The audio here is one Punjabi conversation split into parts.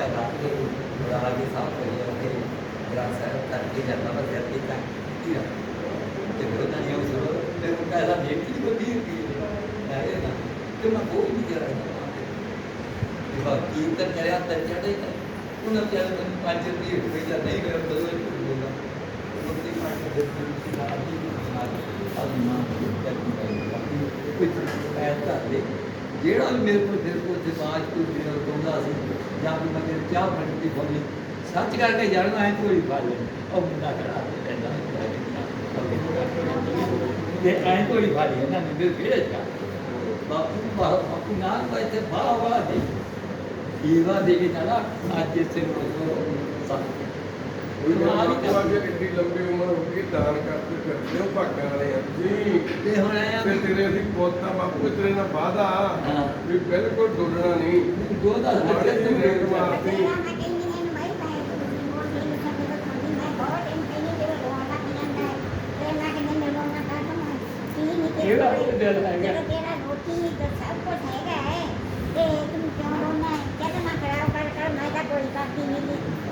ਪਰਚਾ ਲਾ ਕੇ ਲਾ ਕੇ ਸਾਫ਼ ਕਰੀ ਕੇ ਗ੍ਰਾਸ ਸਾਹਿਬ ਕਰਕੇ ਜਾਂਦਾ ਬਸ ਯਾਰ ਠੀਕ ਹੈ ਠੀਕ ਹੈ ਤੇ ਉਹ ਤਾਂ ਨਹੀਂ ਉਹ ਤੇ ਉਹ ਕਹਿੰਦਾ ਦੇਖ ਕਿ ਉਹ ਵੀਰ ਕੀ ਹੈ ਇਹ ਨਾ, ਤੇ ਮੈਂ ਕੋਈ ਨਹੀਂ ਕਰ ਰਿਹਾ ਇਹ ਬਾਕੀ ਤਾਂ ਕਰਿਆ ਤਾਂ ਚੜੇ ਉਹਨਾਂ ਪਿਆਰ ਨੂੰ ਪੰਜ ਰੁਪਏ ਹੋਏ ਜਾਂ ਨਹੀਂ ਹੋਇਆ ਤਾਂ ਉਹ ਝੂਠ ਬੋਲਦਾ ਮੁਕਤੀ ਪਾਟ ਦੇ ਦਿੱਤੀ ਦਾ। ਆਦੀ ਨਾਲ ਆਦਮਾ ਕਰਦੀ ਜਿਹੜਾ ਵੀ ਮੇਰੇ ਕੋਲ ਦਿਲ ਕੋਲ ਦਿਮਾਗ ਕੋਈ ਮੇਰਾ ਰੋਂਦਾ ਸੀ, ਜਾਂ ਵੀ ਮੈਂ ਤੇਰੇ ਚਾਹ ਬਣ ਦੀ ਬੋਲੀ ਸੱਚ ਕਰਕੇ ਜਾਣਦਾ ਹੈ ਕੋਈ ਫੜ ਲੈ ਉਹ ਮੁੰਡਾ ਖੜਾ ਕਹਿੰਦਾ ਇਹ ਐਂ ਕੋਈ ਫੜ ਲਿਆ ਨਾ ਮੇਰੇ ਕਿਹੜੇ ਚਾ ਬਾਪੂ ਬਾਪੂ ਨਾਲ ਤਾਂ ਇੱਥੇ ਬਾਹ ਬਾਹ ਦੇ। ਹੀਰਾ ਦੇ ਕੇ ਚਲਾ ਅੱਜ ਇਸੇ ਨੂੰ ਸਾ ਅੱਜ ਕਿੰਨੀ ਲੰਬੀ ਉਮਰ ਹੋ ਗਈ ਦਾਨ ਕਰਦੇ ਫਿਰਦੇ ਹੋ ਭਾਗਾਂ ਵਾਲੇ ਆ ਜੀ ਤੇ ਹੁਣ ਆਇਆ ਤੇ ਤੇਰੇ ਅਸੀਂ ਪੋਤਾ ਬਾਪੂ ਤੇਰੇ ਨਾਲ ਵਾਦਾ। ਵੀ ਬਿਲਕੁਲ ਡੋਲਣਾ ਨਹੀਂ ਦੋ ਦਾ ਮਾੜੇ ਜਿਹੇ ਰੇਟ ਮਾਰਦੀ ਕਿਹੜਾ ਉਹ ਦਿਲ ਹੈਗਾ? ਤੇਰਾ ਰੋਟੀ ਦਾ ਸਭ ਕੁਝ ਹੈਗਾ ਹੈ। ਤੇ ਤੂੰ ਕਿਉਂ ਰੋਣਾ ਹੈ? ਕਹਿੰਦਾ ਮੈਂ ਖਰਾਬ ਕਰ ਕਰ ਮੈਂ ਤਾਂ ਕੋਈ ਕਰਦੀ ਨਹੀਂ।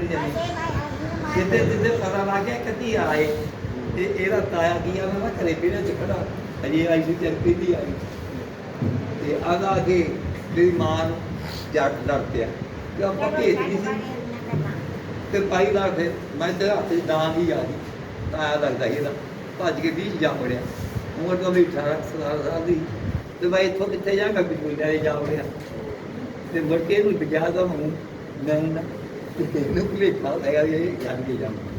ਦੇ ਜਾਂਦੀ ਜਿੱਦੇ ਜਿੱਦੇ ਪਤਾ ਲੱਗ ਗਿਆ ਕਦੀ ਆਏ ਤੇ ਇਹਦਾ ਤਾਇਆ ਕੀ ਆ, ਮੈਂ ਘਰੇ ਪੀਣੇ ਚ ਖੜਾ। ਅਜੇ ਆਈ ਸੀ ਤੇ ਪੀਂਦੀ ਆਈ। ਤੇ ਆਦਾ ਕੇ ਮੇਰੀ ਮਾਂ ਨੂੰ ਜੱਟ ਡਰ ਪਿਆ। ਕਿ ਆਪਾਂ ਭੇਜ ਸੀ। ਤੇ ਪਾਈ ਦਾ ਫਿਰ ਮੈਂ ਤੇ ਹੱਥ 'ਚ ਡਾਂਗ ਹੀ ਆ ਗਈ। ਤਾਇਆ ਲੱਗਦਾ ਇਹਦਾ। ਭੱਜ ਕੇ 20 ਜਾ ਵੜਿਆ ਉਮਰ ਤੋਂ ਵੀ 18 17 ਸਾਲ ਦੀ। ਤੇ ਮੈਂ ਇੱਥੋਂ ਕਿੱਥੇ ਜਾਗਾ ਬਿਜਲੀ ਲੈ ਜਾ ਵੜਿਆ ਤੇ ਮੁੜ ਕੇ ਇਹਨੂੰ ਵਿਗਿਆ ਦਾ ਮੂੰਹ ਨਹੀਂ ਨਾ ਇਹਨੂੰ ਭੁਲੇਖਾ ਹੈਗਾ ਵੀ ਇਹ ਜਾਣ ਕੇ ਜਾਵਾਂ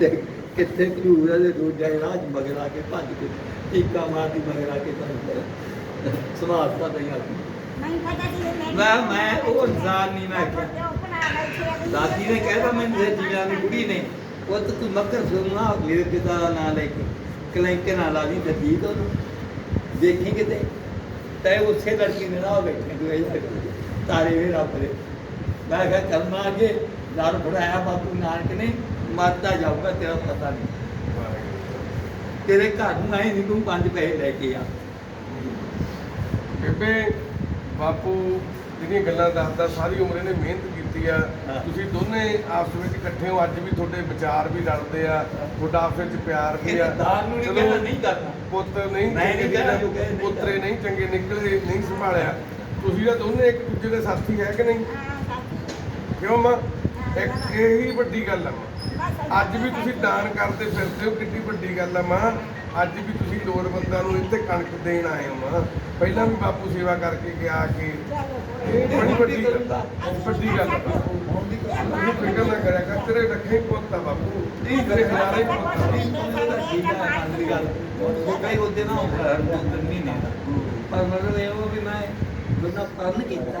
ਤੇ ਕਿੱਥੇ ਘੂਰਾ ਦੇ ਦੂਜਾ ਰਾਜ ਮਗਰਾ ਕੇ ਭੱਜ ਕੇ ਟੀਕਾ ਮਾਰਦੀ ਮਗਰਾ ਕੇ ਤਾਂ ਸਮਾਜ ਤਾਂ ਨਹੀਂ ਆਦੀ ਮੈਂ ਮੈਂ ਉਹ ਇਨਸਾਨ ਨਹੀਂ ਮੈਂ ਦਾਦੀ ਨੇ ਕਹਿਤਾ ਮੈਨੂੰ ਇਹ ਜੀਆਂ ਦੀ ਬੁੜੀ ਨੇ ਉਹ ਤਾਂ ਤੂੰ ਮੱਕਰ ਸੁਣਨਾ ਮੇਰੇ ਪਿਤਾ ਦਾ ਨਾਂ ਲੈ ਕੇ ਕਲੰਕੇ ਨਾਲ ਲਾ ਦੀ ਦਦੀ ਤੋਂ ਦੇਖੀ ਕਿਤੇ? ਤੈ ਉਸੇ ਲੜਕੀ ਨੇ ਨਾ ਬੈਠੇ ਦੁਏ ਤਾਰੇ ਵੀ ਰੱਬ ਦੇ। ਮੈਂ ਕਿਹਾ ਕਰਮਾ ਅੱਗੇ ਲੜ ਫੜਾਇਆ ਬਾਪੂ ਨਾਨਕ ਨੇ ਮਰਦਾ ਜਾਊਗਾ ਤੇਰਾ ਪਤਾ ਨਹੀਂ। ਤੇਰੇ ਘਰ ਨੂੰ ਆਏ ਨਹੀਂ ਤੂੰ ਪੰਜ ਪੈਸੇ ਲੈ ਕੇ ਆ। ਬੇਬੇ ਬਾਪੂ ਜਿਹੜੀਆਂ ਗੱਲਾਂ ਦੱਸਦਾ ਸਾਰੀ ਉਮਰ ਇਹਨੇ ਮਿਹਨਤ ਕੀਤੀ ਆ। ਤੁਸੀਂ ਦੋਨੇ ਆਪਸ ਵਿੱਚ ਇਕੱਠੇ ਹੋ ਅੱਜ ਵੀ ਤੁਹਾਡੇ ਵਿਚਾਰ ਵੀ ਰਲਦੇ ਆ ਤੁਹਾਡਾ ਆਪਸ ਵਿੱਚ ਪਿਆਰ ਵੀ ਆ। ਦਾਨ ਨੂੰ ਨਹੀਂ ਚਲੋ, ਨਹੀਂ ਕਰਨਾ। ਪੁੱਤ ਨਹੀਂ ਚੰਗੇ ਪੁੱਤਰੇ। ਨਹੀਂ ਚੰਗੇ ਨਿਕਲੇ ਨਹੀਂ ਸੰਭਾਲਿਆ। ਤੁਸੀਂ ਤਾਂ ਦੋਨੇ ਇੱਕ ਦੂਜੇ ਦੇ ਸਾਥੀ ਹੈ ਕਿ ਨਹੀਂ? ਕਿਉਂ ਮਾਂ? ਇੱਕ ਇਹੀ ਵੱਡੀ ਗੱਲ ਆ ਮਾਂ। ਅੱਜ ਵੀ ਤੁਸੀਂ ਦਾਨ ਕਰਦੇ ਫਿਰਦੇ ਹੋ ਕਿੰਨੀ ਵੱਡੀ ਗੱਲ ਆ ਮਾਂ। ਅੱਜ ਵੀ ਤੁਸੀਂ ਲੋੜਵੰਦਾਂ ਨੂੰ ਇੱਥੇ ਕਣਕ ਦੇਣ ਆਏ ਹੋ ਮਾਂ। ਪਹਿਲਾਂ ਵੀ ਬਾਪੂ ਸੇਵਾ ਕਰਕੇ ਗਿਆ ਕਿ। ਇਹ ਬੜੀ ਵੱਡੀ ਗੱਲ ਆ ਵੱਡੀ ਗੱਲ ਆ ਤੂੰ ਫਿਕਰ ਨਾ ਕਰਿਆ ਕਰ ਤੇਰੇ ਰੱਖੇ ਪੁੱਤ ਬਾਪੂ। ਨਹੀਂ ਤੇਰੇ ਖਿਲਾਰੇ ਪੁੱਤ ਨਹੀਂ ਉਹਦਾ ਠੀਕ ਹੈ ਆਖਰੀ ਗੱਲ ਉਹ ਕਈ ਉਹਦੇ ਨਾ ਦੋ ਤਿੰਨ ਮਹੀਨੇ। ਦਾ ਪਰ ਮਤਲਬ ਇਹ ਉਹ ਵੀ ਮੈਂ ਗੁਨਾ ਪਰਨ ਕੀਤਾ।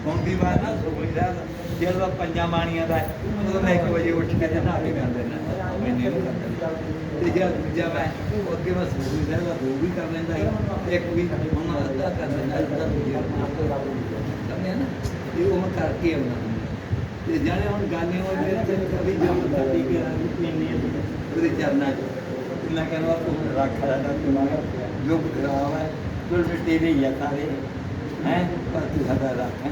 ਜਿਹੜੀਆਂ ਹੁਣ ਦੀ ਵਾਰ ਨਾ ਸੋਈ ਦਾ, ਜਦੋਂ ਪੰਜਾਂ ਬਾਣੀਆਂ ਦਾ, ਉਦੋਂ ਮੈਂ 1 ਵਜੇ ਉੱਠ ਕੇ ਤੇ ਨਹਾ ਕੇ ਕਰ ਲੈਂਦਾ ਮੈਂ ਨਹੀਂ ਕਰਦਾ ਤੇ ਜਦ ਦੂਜਾ ਮੈਂ ਅੱਗੇ ਮੈਂ ਸੋਈ ਦਾ ਉਹ ਵੀ ਕਰ ਲੈਂਦਾ ਸੀ, ਇੱਕ ਵੀ ਹੁਣ ਅੱਧਾ ਕਰ ਲੈਂਦਾ, ਅੱਧਾ ਦੂਜੇ ਸਮਝਿਆ ਨਾ? ਇਹ ਉਹ ਕਰਕੇ ਆਉਣਾ ਤੇ ਜਾਣੇ ਹੁਣ ਗਾਣੇ ਉਹ ਤੇ ਕਦੀ ਜਮ ਤੱਤੀ ਕੇ ਪੀਣੀ ਉਹਦੇ ਚਰਨਾਂ 'ਚ। ਮੈਂ ਕਹਿੰਦਾ, ਤੂੰ ਰੱਖ ਲੈਣਾ ਤੂੰ ਜੋ ਖਰਾਬ ਹੈ ਜੋ ਤੇਰੇ ਹੀ ਆ ਸਾਰੇ। ਹੈ ਪਰ ਤੂੰ ਸਾਡਾ ਰੱਖ ਹੈ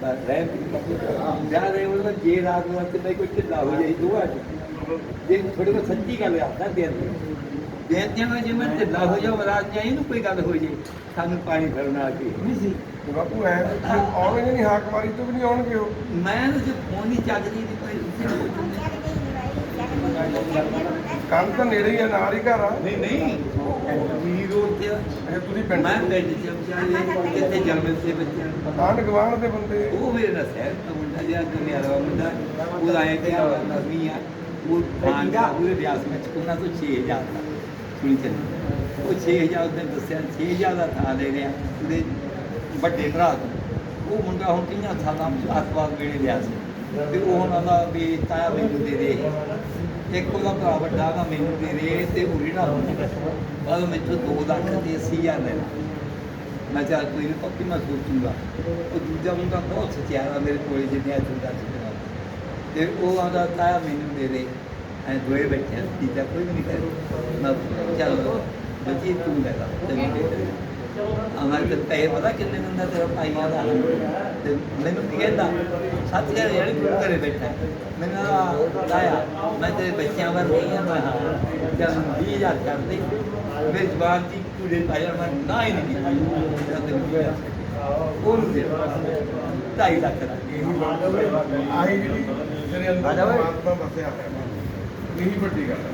ਪਰ ਰਹਿ ਜਾ ਰਹੇ ਉਹ ਜੇ ਰਾਤ ਨੂੰ ਤੇ ਨਹੀਂ ਕੋਈ ਢਿੱਲਾ ਹੋ ਜਾਈ ਦੁਆ ਜੇ ਥੋੜੇ ਕੋ ਸੱਚੀ ਗੱਲ ਆ ਨਾ ਦੇਰ ਬੇਨਤੀਆਂ ਵਿੱਚ ਜੇ ਮੈਂ ਢਿੱਲਾ ਹੋ ਜਾਵਾਂ ਰਾਤ ਜਾਈ ਨੂੰ ਕੋਈ ਗੱਲ ਹੋ ਜੇ ਸਾਨੂੰ ਪਾਣੀ ਫਿਰਨਾ ਆ ਕੇ ਨਹੀਂ ਸੀ ਤੇ ਬਾਪੂ ਐ ਆਉਣਗੇ ਨਹੀਂ ਹਾਕ ਮਾਰੀ ਤੋਂ ਵੀ ਨਹੀਂ ਆਉਣਗੇ ਉਹ ਮੈਂ ਤਾਂ ਜੇ ਫੋਨ ਨਹੀਂ ਚੱਕਦੀ ਨਹੀਂ ਕੋਈ ਕੱਲ ਤਾਂ ਨੇੜੇ ਹੀ ਆ ਨਾਲ ਹੀ ਘਰ ਆ। ਨਹੀਂ ਨਹੀਂ। ਵੀ ਰੋਡ ਤੇ ਆ ਇਹ ਤੁਸੀਂ ਪਿੰਡ ਮੈਂ ਪਿੰਡ ਚ ਵਿਚਾਰੇ ਕਿਤੇ ਜਨਮ ਤੇ ਬੱਚਿਆਂ ਨੂੰ ਆਂਢ ਗੁਆਂਢ ਦੇ ਬੰਦੇ। ਉਹ ਮੇਰੇ ਨਾਲ ਸਹਿਰ ਦਾ ਮੁੰਡਾ ਜਿਹਾ ਕਮਿਆਰਾ ਮੁੰਡਾ। ਉਹ ਆਇਆ ਕਿ ਨਜ਼ਮੀ ਆ। ਉਹ ਭਾਂਗਾ ਉਹਦੇ ਵਿਆਸ ਵਿੱਚ ਉਹਨਾਂ ਤੋਂ 6000 ਦਾ ਸੁਣੀ ਚੱਲੀ। ਉਹ 6000 ਉਹਨੇ ਦੱਸਿਆ 6000 ਦਾ ਥਾਂ ਲੈ ਲਿਆ ਉਹਦੇ ਵੱਡੇ ਭਰਾ ਤੋਂ। ਉਹ ਮੁੰਡਾ ਹੁਣ ਕਿੰਨਾ ਸਾਲਾਂ ਆਸ-ਪਾਸ ਵੇਲੇ ਲਿਆ ਸੀ। ਤੇ ਉਹ ਉਹਨਾਂ ਦਾ ਵੀ ਤਾਇਆ ਮੈਨੂੰ ਦੇ ਦੇ ਇੱਕ ਉਹਦਾ ਭਰਾ ਵੱਡਾ ਦਾ ਮੈਨੂੰ ਦੇ ਦੇ ਤੇ ਉਹ ਜਿਹੜਾ ਬਾਅਦ ਮੈਨੂੰ 2 ਲੱਖ ਤੇ 80000 ਲੈਣਾ। ਮੈਂ ਕਿਹਾ ਕੋਈ ਨਹੀਂ ਪੱਕੀ, ਮੈਂ ਸੋਚੂਗਾ। ਉਹ ਦੂਜਾ ਮੁੰਡਾ ਬਹੁਤ ਸਚਿਆਰਾ ਮੇਰੇ ਕੋਲ ਜਿੰਨੇ ਅੱਜ ਦਾ ਤੇ ਉਹ ਆਂਦਾ, ਤਾਇਆ, ਮੈਨੂੰ ਦੇ ਦੇ। ਐ ਦੋਏ ਬੈਠੇ ਤੀਜਾ ਕੋਈ ਵੀ ਨਹੀਂ ਕਰੇ ਮੈਂ ਚੱਲ, ਬੱਚੀ, ਤੂੰ ਲੈ ਲਾ ਤੈਨੂੰ ਅਮਰ ਤੇ ਪੈ ਪਤਾ ਕਿੰਨੇ ਦਿਨ ਦਾ ਤੇਰਾ ਭਾਈ ਆਦਾ ਤੇ। ਮੈਨੂੰ ਕਹਿੰਦਾ ਸੱਚ ਕਹਿ ਰਿਹਾ ਤੂੰ ਘਰੇ ਬੈਠਾ ਹੈ। ਮੈਨੂੰ ਤਾਇਆ ਮੈਂ ਤੇਰੇ ਬੱਚਿਆਂ ਵਰ ਨਹੀਂ ਆ ਮੈਂ ਹਾਂ। ਚੱਲ 20000 ਕਰ ਦੇ। ਮੇਰੇ ਜਵਾਨ ਦੀ ਕੁੜੇ ਪਾਇਆ ਮੈਂ ਨਾ ਹੀ ਨਹੀਂ ਹੋਇਆ ਉਹਨੂੰ ਦੇ 2.5 ਲੱਖ ਦਾ। ਆਹੀ ਜਿਹੜੀ ਤੇਰੇ ਅੰਦਰ ਪਰਮਾਤਮਾ ਵਸਿਆ ਹੋਇਆ। ਇਹੀ ਵੱਡੀ ਗੱਲ ਹੈ।